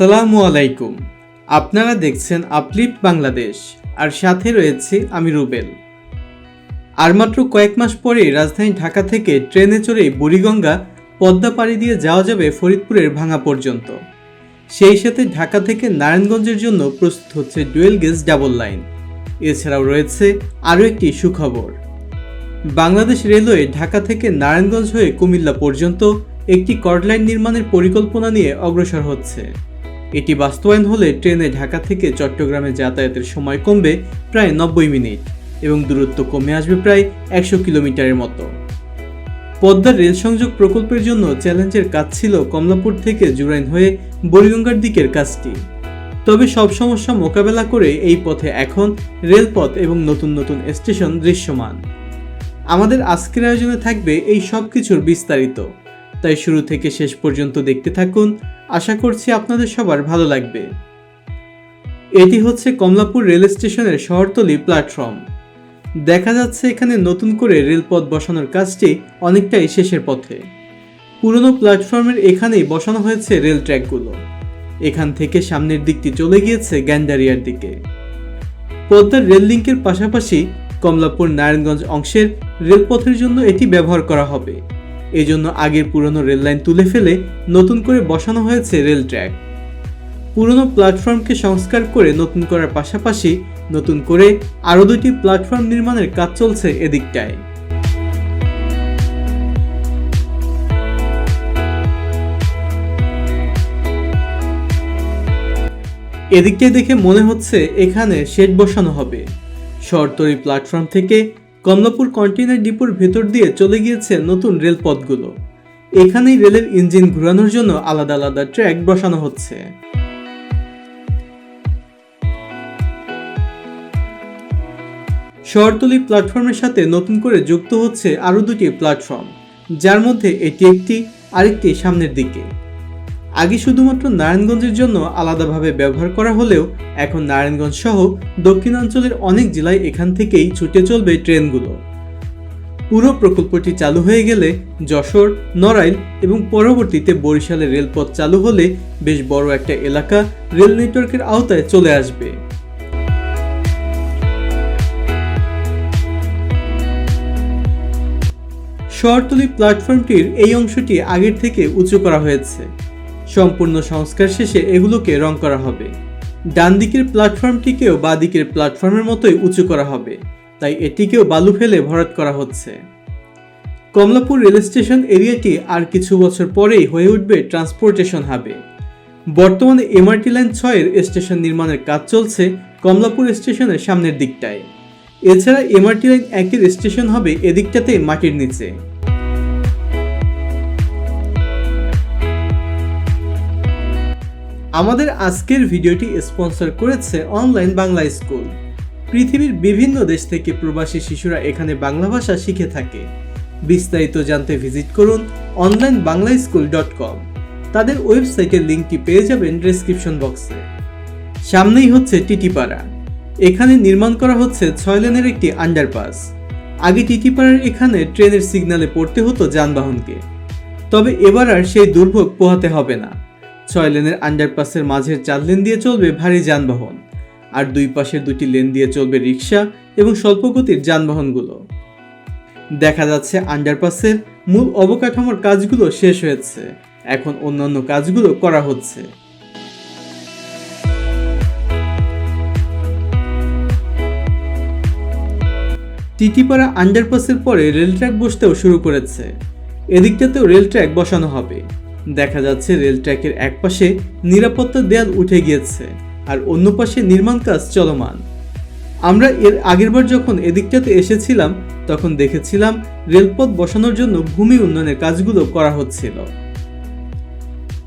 আসসালামু আলাইকুম। আপনারা দেখছেন আপলিফট বাংলাদেশ, আর সাথে রয়েছে আমি রুবেল। আর মাত্র কয়েক মাস পরেই রাজধানী ঢাকা থেকে ট্রেনে চড়ে বুড়িগঙ্গা পদ্মা পাড়ি দিয়ে যাওয়া যাবে ফরিদপুরের ভাঙা পর্যন্ত। সেই সাথে ঢাকা থেকে নারায়ণগঞ্জের জন্য প্রস্তুত হচ্ছে ডুয়েল গেজ ডাবল লাইন। এছাড়াও রয়েছে আরও একটি সুখবর। বাংলাদেশ রেলওয়ে ঢাকা থেকে নারায়ণগঞ্জ হয়ে কুমিল্লা পর্যন্ত একটি কর্ডলাইন নির্মাণের পরিকল্পনা নিয়ে অগ্রসর হচ্ছে। এটি বাস্তবায়ন হলে ট্রেনে ঢাকা থেকে চট্টগ্রামে যাতায়াতের সময় কমবে প্রায় নব্বই মিনিট এবং দূরত্ব কমে আসবে প্রায় একশো কিলোমিটারের মতো। পদ্মার রেল সংযোগ প্রকল্পের জন্য চ্যালেঞ্জের কাজ ছিল কমলাপুর থেকে জুরাইন হয়ে বুড়িগঙ্গার দিকের কাজটি। তবে সব সমস্যা মোকাবেলা করে এই পথে এখন রেলপথ এবং নতুন নতুন স্টেশন দৃশ্যমান। আমাদের আজকের আয়োজনে থাকবে এই সব কিছুর বিস্তারিত। তাই শুরু থেকে শেষ পর্যন্ত দেখতে থাকুন। আশা করছি আপনাদের সবার ভালো লাগবে। এটি হচ্ছে কমলাপুর রেল স্টেশনের শহরতলি প্ল্যাটফর্ম। দেখা যাচ্ছে এখানে নতুন করে রেলপথ বসানোর কাজটি অনেকটাই শেষের পথে। পুরনো প্ল্যাটফর্মের এখানেই বসানো হয়েছে রেল ট্র্যাকগুলো। এখান থেকে সামনের দিকটি চলে গিয়েছে গ্যান্ডারিয়ার দিকে। পদ্মার রেল লিঙ্কের পাশাপাশি কমলাপুর নারায়ণগঞ্জ অংশের রেলপথের জন্য এটি ব্যবহার করা হবে। এজন্য আগের পুরনো রেল লাইন তুলে ফেলে নতুন করে বসানো হয়েছে রেল ট্র্যাক। পুরনো প্ল্যাটফর্মকে সংস্কার করে নতুন করার পাশাপাশি নতুন করে আরও দুটি প্ল্যাটফর্ম নির্মাণের কাজ চলছে এদিকটায়। এদিকটা দেখে মনে হচ্ছে এখানে শেড বসানো হবে। শহরতলি প্ল্যাটফর্ম থেকে কমলাপুর কন্টেইনার ডিপোর ভেতর দিয়ে চলে গিয়েছে নতুন রেলপথগুলো। এখানেই রেলের ইঞ্জিন ঘুরানোর জন্য আলাদা আলাদা ট্র্যাক বসানো হচ্ছে। শহরতলি প্ল্যাটফর্মের সাথে নতুন করে যুক্ত হচ্ছে আরও দুটি প্ল্যাটফর্ম, যার মধ্যে এটি একটি, আরেকটি সামনের দিকে। আগে শুধুমাত্র নারায়ণগঞ্জের জন্য আলাদাভাবে ব্যবহার করা হলেও এখন নারায়ণগঞ্জ সহ দক্ষিণাঞ্চলের অনেক জেলায় এখান থেকেই ছুটে চলবে ট্রেনগুলো। পুরো প্রকল্পটি চালু হয়ে গেলে যশোর, নড়াইল এবং পরবর্তীতে বরিশালের রেলপথ চালু হলে বেশ বড় একটা এলাকা রেল নেটওয়ার্কের আওতায় চলে আসবে। শহরতলি প্ল্যাটফর্মটির এই অংশটি আগের থেকে উঁচু করা হয়েছে। সম্পূর্ণ সংস্কার শেষে এগুলোকে রং করা হবে। ডান দিকের প্ল্যাটফর্মটিকেও বাঁ দিকের প্ল্যাটফর্মের মতোই উঁচু করা হবে, তাই এটিকেও বালু ফেলে ভরাট করা হচ্ছে। কমলাপুর রেল স্টেশন এরিয়াটি আর কিছু বছর পরেই হয়ে উঠবে ট্রান্সপোর্টেশন হাবে। বর্তমানে এমআরটি লাইন ছয়ের স্টেশন নির্মাণের কাজ চলছে কমলাপুর স্টেশনের সামনের দিকটায়। এছাড়া এমআরটি লাইন একের স্টেশন হবে এদিকটাতে মাটির নিচে। আমাদের আজকের ভিডিওটি স্পন্সর করেছে অনলাইন বাংলা স্কুল। পৃথিবীর বিভিন্ন দেশ থেকে প্রবাসী শিশুরা এখানে বাংলা ভাষা শিখে থাকে। বিস্তারিত জানতে ভিজিট করুন online Bangla school dot com. তাদের ওয়েবসাইটের লিঙ্কটি পেয়ে যাবেন ডেসক্রিপশন বক্সে। সামনেই হচ্ছে টিটিপাড়া। এখানে নির্মাণ করা হচ্ছে ছয় লেনের একটি আন্ডারপাস। আগে টিটিপাড়ার এখানে ট্রেনের সিগন্যালে পড়তে হতো যানবাহনকে। তবে এবার আর সেই দুর্ভোগ পোহাতে হবে না। ছয় লেনের আন্ডারপাসের মাঝের চার লেন দিয়ে চলবে ভারী যানবাহন। আর দুই পাশের দুটি লেন দিয়ে চলবে রিক্সা এবং স্বল্পগতির যানবাহনগুলো। দেখা যাচ্ছে আন্ডারপাসের মূল অবকাঠামোর কাজগুলো শেষ হয়েছে। এখন অন্যান্য কাজগুলো করা হচ্ছে। টিটিপাড়া আন্ডারপাসের পরে রেল ট্র্যাক বসতেও শুরু করেছে। এদিকটাতেও রেল ট্র্যাক বসানো হবে। দেখা যাচ্ছে রেল ট্র্যাকের এক পাশে নিরাপত্তা দেয়াল উঠে গিয়েছে আর অন্য পাশে নির্মাণ কাজ চলমান। আমরা এর আগেরবার যখন এদিকটাতে এসেছিলাম, তখন দেখেছিলাম রেলপথ বসানোর জন্য ভূমি উন্নয়নের কাজগুলো করা হচ্ছিল।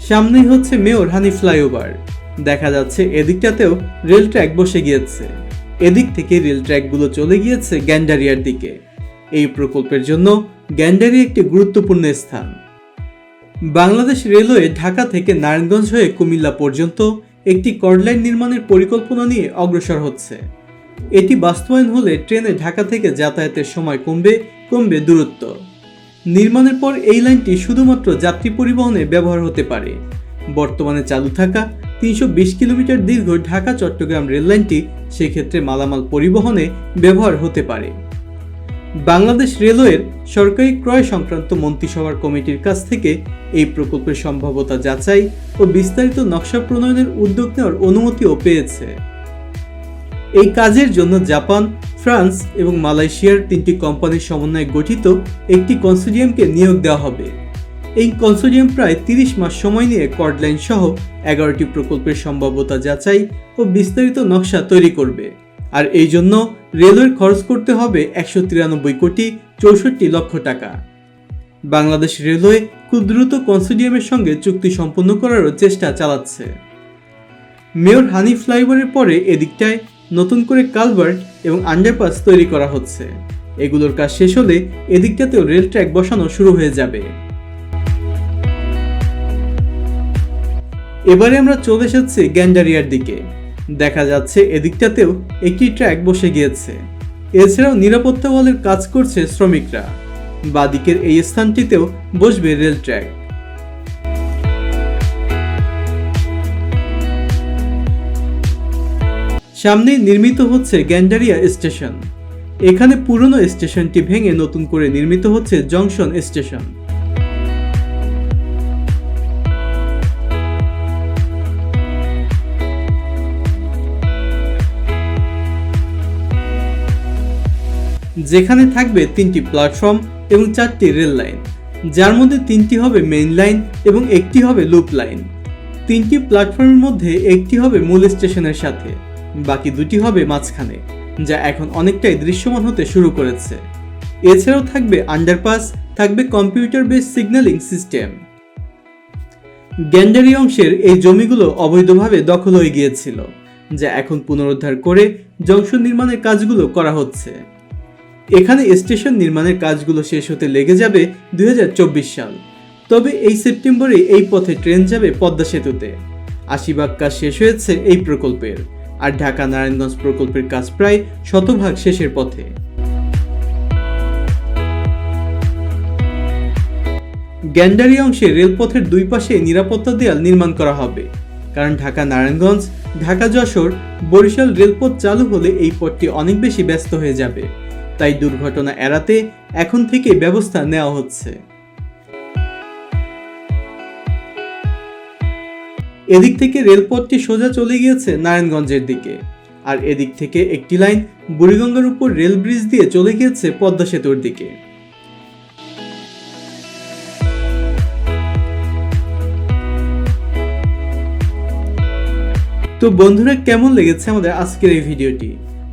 সামনেই হচ্ছে মেয়র হানি ফ্লাইওভার। দেখা যাচ্ছে এদিকটাতেও রেল ট্র্যাক বসে গিয়েছে। এদিক থেকে রেল ট্র্যাকগুলো চলে গিয়েছে গ্যান্ডারিয়ার দিকে। এই প্রকল্পের জন্য গ্যান্ডারি একটি গুরুত্বপূর্ণ স্থান। বাংলাদেশ রেলওয়ে ঢাকা থেকে নারায়ণগঞ্জ হয়ে কুমিল্লা পর্যন্ত একটি কর্ডলাইন নির্মাণের পরিকল্পনা নিয়ে অগ্রসর হচ্ছে। এটি বাস্তবায়ন হলে ট্রেনে ঢাকা থেকে যাতায়াতের সময় কমবে কমবে দূরত্ব। নির্মাণের পর এই লাইনটি শুধুমাত্র যাত্রী পরিবহনে ব্যবহার হতে পারে। বর্তমানে চালু থাকা তিনশো বিশ কিলোমিটার দীর্ঘ ঢাকা চট্টগ্রাম রেললাইনটি সেক্ষেত্রে মালামাল পরিবহনে ব্যবহার হতে পারে। বাংলাদেশ রেলওয়ের সরকারি ক্রয় সংক্রান্ত মন্ত্রিসভার কমিটির কাছ থেকে এই প্রকল্পের সম্ভাব্যতা যাচাই ও বিস্তারিত নকশা প্রণয়নের উদ্যোগ নেওয়ার অনুমতিও পেয়েছে। এই কাজের জন্য জাপান, ফ্রান্স এবং মালয়েশিয়ার তিনটি কোম্পানির সমন্বয়ে গঠিত একটি কনসোডিয়ামকে নিয়োগ দেওয়া হবে। এই কনসোডিয়াম প্রায় তিরিশ মাস সময় নিয়ে কর্ডলাইন সহ এগারোটি প্রকল্পের সম্ভাব্যতা যাচাই ও বিস্তারিত নকশা তৈরি করবে। আর এই জন্য রেলওয়ের খরচ করতে হবে একশো তিরানব্বই কোটি চৌষট্টি লক্ষ টাকা। বাংলাদেশ রেলওয়ে খুব দ্রুত কনসোডিয়ামের সঙ্গে চুক্তি সম্পন্ন করারও চেষ্টা চালাচ্ছে। মেয়র হানি ফ্লাইওভারের পরে এদিকটায় নতুন করে কালভার্ট এবং আন্ডারপাস তৈরি করা হচ্ছে। এগুলোর কাজ শেষ হলে এদিকটাতেও রেল ট্র্যাক বসানো শুরু হয়ে যাবে। এবারে আমরা চলে এসেছি গ্যান্ডারিয়ার দিকে। দেখা যাচ্ছে এদিকটাতেও একটি ট্র্যাক বসে গিয়েছে। এছাড়াও নিরাপত্তা বলের কাজ করছে শ্রমিকরা। বাদিকের এই স্থানটিতেও বসবে রেল ট্র্যাক। সামনে নির্মিত হচ্ছে গ্যান্ডারিয়া স্টেশন। এখানে পুরনো স্টেশনটি ভেঙে নতুন করে নির্মিত হচ্ছে জংশন স্টেশন। যেখানে থাকবে তিনটি প্ল্যাটফর্ম এবং চারটি রেল লাইন যার মধ্যে তিনটি হবে মেইন লাইন এবং একটি হবে লুপ লাইন তিনটি প্ল্যাটফর্মের মধ্যে একটি হবে মূল স্টেশনের সাথে, বাকি দুটি হবে মাঝখানে, যা এখন অনেকটাই দৃশ্যমান হতে শুরু করেছে। এছাড়াও থাকবে আন্ডারপাস থাকবে computer base signalling system Gandaria অংশের এই জমিগুলো অবৈধভাবে দখল হয়ে গিয়েছিল, যা এখন পুনরুদ্ধার করে জংশন নির্মাণের কাজগুলো করা হচ্ছে। এখানে স্টেশন নির্মাণের কাজগুলো শেষ হতে লেগে যাবে দুই সাল। তবে এই সেপ্টেম্বরে এই পথে ট্রেন যাবে পদ্মা সেতুতে। আশিভাগ কাজ শেষ হয়েছে এই প্রকল্পের। আর ঢাকা নারায়ণগঞ্জ প্রকল্পের কাজ প্রায় শতভাগ শেষের পথে। গ্যান্ডারি অংশে রেলপথের দুই পাশে নিরাপত্তা দেয়াল নির্মাণ করা হবে। কারণ ঢাকা নারায়ণগঞ্জ, ঢাকা যশোর, বরিশাল রেলপথ চালু হলে এই পথটি অনেক বেশি ব্যস্ত হয়ে যাবে। তাই দুর্ঘটনা এড়াতে এখন থেকে ব্যবস্থা নেওয়া হচ্ছে। এদিক থেকে রেলপথটি সোজা চলে গিয়েছে নারায়ণগঞ্জের দিকে। আর এদিক থেকে একটি লাইন বুড়িগঙ্গার উপর রেল ব্রিজ দিয়ে চলে গিয়েছে পদ্মা সেতুর দিকে। তো বন্ধুরা, কেমন লেগেছে আমাদের আজকের এই ভিডিওটি?